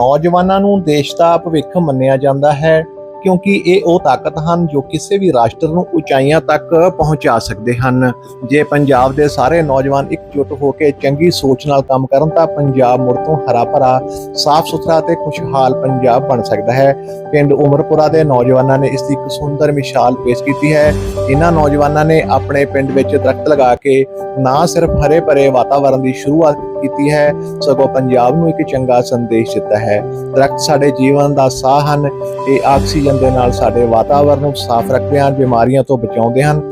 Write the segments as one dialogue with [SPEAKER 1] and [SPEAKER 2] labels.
[SPEAKER 1] ਨੌਜਵਾਨਾਂ ਨੂੰ ਦੇਸ਼ ਦਾ ਭਵਿੱਖ ਮੰਨਿਆ ਜਾਂਦਾ ਹੈ, ਕਿਉਂਕਿ ਇਹ ਉਹ ਤਾਕਤ ਹਨ ਜੋ ਕਿਸੇ ਵੀ ਰਾਸ਼ਟਰ ਨੂੰ ਉਚਾਈਆਂ ਤੱਕ ਪਹੁੰਚਾ ਸਕਦੇ ਹਨ। ਜੇ ਪੰਜਾਬ ਦੇ ਸਾਰੇ ਨੌਜਵਾਨ ਇਕਜੁੱਟ ਹੋ ਕੇ ਚੰਗੀ ਸੋਚ ਨਾਲ ਕੰਮ ਕਰਨ ਤਾਂ ਪੰਜਾਬ ਮੁੜ ਤੋਂ ਹਰਾ ਭਰਾ ਸਾਫ਼ ਸੁਥਰਾ ਤੇ ਖੁਸ਼ਹਾਲ ਪੰਜਾਬ ਬਣ ਸਕਦਾ ਹੈ। ਪਿੰਡ ਉਮਰਪੁਰਾ ਦੇ ਨੌਜਵਾਨਾਂ ਨੇ ਇਸ ਦੀ ਇੱਕ ਸੁੰਦਰ ਮਿਸਾਲ ਪੇਸ਼ ਕੀਤੀ ਹੈ। ਇਹਨਾਂ ਨੌਜਵਾਨਾਂ ਨੇ ਆਪਣੇ ਪਿੰਡ ਵਿੱਚ ਦਰਖਤ ਲਗਾ ਕੇ ਨਾ ਸਿਰਫ ਹਰੇ ਭਰੇ ਵਾਤਾਵਰਣ ਦੀ ਸ਼ੁਰੂਆਤ ਕੀਤੀ ਹੈ, ਸਗੋਂ ਪੰਜਾਬ ਨੂੰ ਇੱਕ ਚੰਗਾ ਸੰਦੇਸ਼ ਦਿੱਤਾ ਹੈ। ਦਰਖਤ ਸਾਡੇ ਜੀਵਨ ਦਾ ਸਾਹ ਹਨ, ਇਹ ਆਕਸੀਜਨ ਦੇ ਨਾਲ ਸਾਡੇ ਵਾਤਾਵਰਣ ਨੂੰ ਸਾਫ਼ ਰੱਖਦੇ ਹਨ, ਬਿਮਾਰੀਆਂ ਤੋਂ ਬਚਾਉਂਦੇ ਹਨ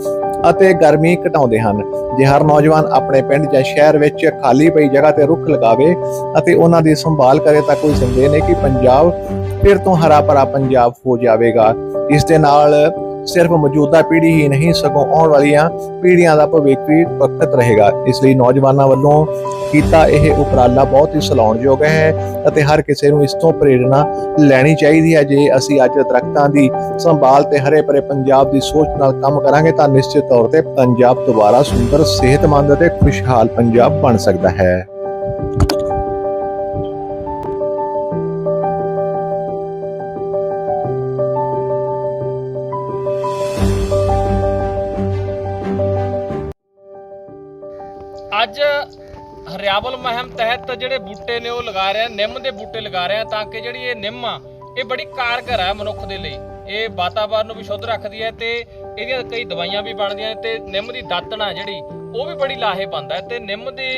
[SPEAKER 1] ਅਤੇ ਗਰਮੀ ਘਟਾਉਂਦੇ ਹਨ। ਜੇ ਹਰ ਨੌਜਵਾਨ ਆਪਣੇ ਪਿੰਡ ਜਾਂ ਸ਼ਹਿਰ ਵਿੱਚ ਖਾਲੀ ਪਈ ਜਗ੍ਹਾ ਤੇ ਰੁੱਖ ਲਗਾਵੇ ਅਤੇ ਉਹਨਾਂ ਦੀ ਸੰਭਾਲ ਕਰੇ ਤਾਂ ਕੋਈ ਸੰਦੇਹ ਨਹੀਂ ਕਿ ਪੰਜਾਬ ਫਿਰ ਤੋਂ ਹਰਾ ਭਰਾ ਪੰਜਾਬ ਹੋ ਜਾਵੇਗਾ। ਇਸ ਦੇ ਨਾਲ ਸਿਰਫ ਮੌਜੂਦਾ ਪੀੜ੍ਹੀ ਹੀ ਨਹੀਂ, ਸਗੋਂ ਆਉਣ ਵਾਲੀਆਂ ਪੀੜ੍ਹੀਆਂ ਦਾ ਭਵਿੱਖ ਵੀ ਵਕਤ ਰਹੇਗਾ। ਇਸ ਲਈ ਨੌਜਵਾਨਾਂ ਵੱਲੋਂ ਕੀਤਾ ਇਹ ਉਪਰਾਲਾ ਬਹੁਤ ਹੀ ਸਲਾਉਣਯੋਗ ਹੈ ਅਤੇ ਹਰ ਕਿਸੇ ਨੂੰ ਇਸ ਤੋਂ ਪ੍ਰੇਰਣਾ ਲੈਣੀ ਚਾਹੀਦੀ ਹੈ। ਜੇ ਅਸੀਂ ਅੱਜ ਦਰਖਤਾਂ ਦੀ ਸੰਭਾਲ ਤੇ ਹਰੇ ਭਰੇ ਪੰਜਾਬ ਦੀ ਸੋਚ ਨਾਲ ਕੰਮ ਕਰਾਂਗੇ, ਤਾਂ ਨਿਸ਼ਚਿਤ ਤੌਰ ਤੇ ਪੰਜਾਬ ਦੁਬਾਰਾ ਸੁੰਦਰ, ਸਿਹਤਮੰਦ ਅਤੇ ਖੁਸ਼ਹਾਲ ਪੰਜਾਬ ਬਣ ਸਕਦਾ ਹੈ।
[SPEAKER 2] ਅੱਜ ਹਰਿਆਵਲ ਮਹਿਮ ਤਹਿਤ ਜਿਹੜੇ ਬੂਟੇ ਨੇ ਉਹ ਲਗਾ ਰਹੇ ਆ ਨਿੰਮ ਦੇ ਬੂਟੇ ਲਗਾ ਰਹੇ ਆ ਤਾਂ ਕਿ ਜਿਹੜੀ ਇਹ ਨਿੰਮ ਆ, ਇਹ ਬੜੀ ਕਾਰਗਰ ਹੈ ਮਨੁੱਖ ਦੇ ਲਈ। ਇਹ ਵਾਤਾਵਰਨ ਨੂੰ ਵੀ ਸ਼ੁੱਧ ਰੱਖਦੀ ਹੈ ਤੇ ਇਹਦੀਆਂ ਕਈ ਦਵਾਈਆਂ ਵੀ ਬਣਦੀਆਂ ਨੇ ਤੇ ਨਿੰਮ ਦੀ ਦਾਤਣ ਆ ਜਿਹੜੀ, ਉਹ ਵੀ ਬੜੀ ਲਾਹੇਵੰਦ ਹੈ ਤੇ ਨਿੰਮ ਦੇ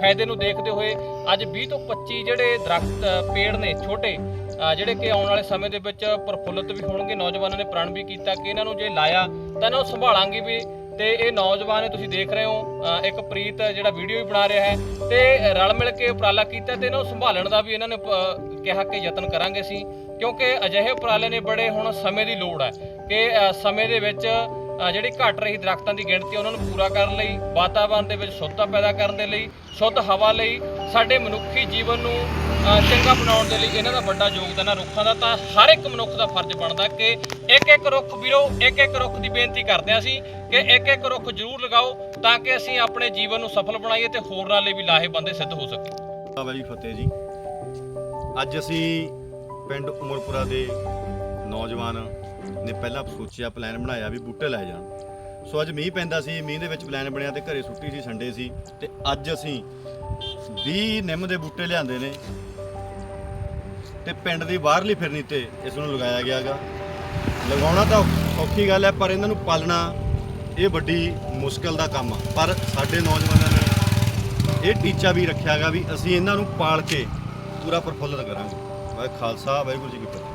[SPEAKER 2] ਫਾਇਦੇ ਨੂੰ ਦੇਖਦੇ ਹੋਏ ਅੱਜ 20 ਤੋਂ 25 ਜਿਹੜੇ ਦਰਖਤ ਪੇੜ ਨੇ ਛੋਟੇ ਜਿਹੜੇ ਕਿ ਆਉਣ ਵਾਲੇ ਸਮੇਂ ਦੇ ਵਿੱਚ ਪ੍ਰਫੁੱਲਤ ਵੀ ਹੋਣਗੇ। ਨੌਜਵਾਨਾਂ ਨੇ ਪ੍ਰਣ ਵੀ ਕੀਤਾ ਕਿ ਇਹਨਾਂ ਨੂੰ ਜੇ ਲਾਇਆ ਤਾਂ ਇਹਨਾਂ ਨੂੰ ਸੰਭਾਲਾਂਗੇ ਵੀ। ਤੇ ਇਹ ਨੌਜਵਾਨ ਤੁਸੀਂ ਦੇਖ ਰਹੇ ਹੋ ਇੱਕ ਪ੍ਰੀਤ ਜਿਹੜਾ ਵੀਡੀਓ ਵੀ ਬਣਾ ਰਿਹਾ ਹੈ ਤੇ ਰਲ ਮਿਲ ਕੇ ਉਪਰਾਲਾ ਕੀਤਾ ਤੇ ਇਹਨੂੰ ਸੰਭਾਲਣ ਦਾ ਵੀ ਇਹਨਾਂ ਨੇ ਕਿਹਾ ਕਿ ਯਤਨ ਕਰਾਂਗੇ ਸੀ ਕਿਉਂਕਿ ਅਜਿਹੇ ਉਪਰਾਲੇ ਨੇ ਬੜੇ ਹੁਣ ਸਮੇਂ ਦੀ ਲੋੜ ਹੈ ਕਿ ਸਮੇਂ ਦੇ ਵਿੱਚ ਜਿਹੜੀ ਘਟ ਰਹੀ ਦਰਖਤਾਂ ਦੀ ਗਿਣਤੀ ਉਹਨਾਂ ਨੂੰ ਪੂਰਾ ਕਰਨ ਲਈ ਵਾਤਾਵਰਣ ਦੇ ਵਿੱਚ ਸ਼ੁੱਧਤਾ ਪੈਦਾ ਕਰਨ ਦੇ ਲਈ, ਸ਼ੁੱਧ ਹਵਾ ਲਈ, ਸਾਡੇ ਮਨੁੱਖੀ ਜੀਵਨ ਨੂੰ ਚੰਗਾ ਬਣਾਉਣ ਦੇ ਲਈ ਇਹਨਾਂ ਦਾ ਵੱਡਾ ਯੋਗਦਾਨ ਹੈ ਰੁੱਖਾਂ ਦਾ, ਤਾਂ ਹਰ ਇੱਕ ਮਨੁੱਖ ਦਾ ਫਰਜ਼ ਬਣਦਾ ਕਿ ਇੱਕ ਇੱਕ ਰੁੱਖ ਵੀਰੋ, ਇੱਕ ਇੱਕ ਰੁੱਖ ਦੀ ਬੇਨਤੀ ਕਰਦੇ ਹਾਂ ਅਸੀਂ ਕਿ ਇੱਕ ਇੱਕ ਰੁੱਖ ਜ਼ਰੂਰ ਲਗਾਓ ਤਾਂ ਕਿ ਅਸੀਂ ਆਪਣੇ ਜੀਵਨ ਨੂੰ ਸਫਲ ਬਣਾਈਏ ਤੇ ਹੋਰਨਾਂ ਲਈ ਵੀ ਲਾਹੇਵੰਦ ਸਿੱਧ ਹੋ ਸਕੀਏ।
[SPEAKER 3] ਬਾਬਾ ਜੀ ਫਤਿਹ ਜੀ। ਅੱਜ ਅਸੀਂ ਪਿੰਡ ਉਮਰਪੁਰਾ ਦੇ ਨੌਜਵਾਨ ਨੇ ਪਹਿਲਾਂ ਸੋਚਿਆ, ਪਲਾਨ ਬਣਾਇਆ ਵੀ ਬੂਟੇ ਲੈ ਜਾਣ। ਸੋ ਅੱਜ ਮੀਂਹ ਪੈਂਦਾ ਸੀ, ਮੀਂਹ ਦੇ ਵਿੱਚ ਪਲਾਨ ਬਣਿਆ ਤੇ ਘਰੇ ਛੁੱਟੀ ਸੀ, ਸੰਡੇ ਸੀ ਤੇ ਅੱਜ ਅਸੀਂ 20 ਨਿੰਮ ਦੇ ਬੂਟੇ ਲਿਆਂਦੇ ਨੇ। ਤੇ ਪਿੰਡ ਦੀ ਬਾਹਰਲੀ ਫਿਰਨੀ ਤੇ ਇਸ ਨੂੰ ਲਗਾਇਆ ਗਿਆਗਾ। ਲਗਾਉਣਾ ਤਾਂ ਔਖੀ ਗੱਲ ਹੈ, ਪਰ ਇਹਨਾਂ ਨੂੰ ਪਾਲਣਾ ਇਹ ਵੱਡੀ ਮੁਸ਼ਕਲ ਦਾ ਕੰਮ ਆ। ਪਰ ਸਾਡੇ ਨੌਜਵਾਨਾਂ ਨੇ ਇਹ ਟੀਚਾ ਵੀ ਰੱਖਿਆਗਾ ਵੀ ਅਸੀਂ ਇਹਨਾਂ ਨੂੰ ਪਾਲ ਕੇ ਪੂਰਾ ਪ੍ਰਫੁੱਲਤ ਕਰਾਂਗੇ। ਵਾਹਿ ਖਾਲਸਾ ਵਾਹਿਗੁਰੂ ਜੀ ਕੀ ਫਤਿਹ।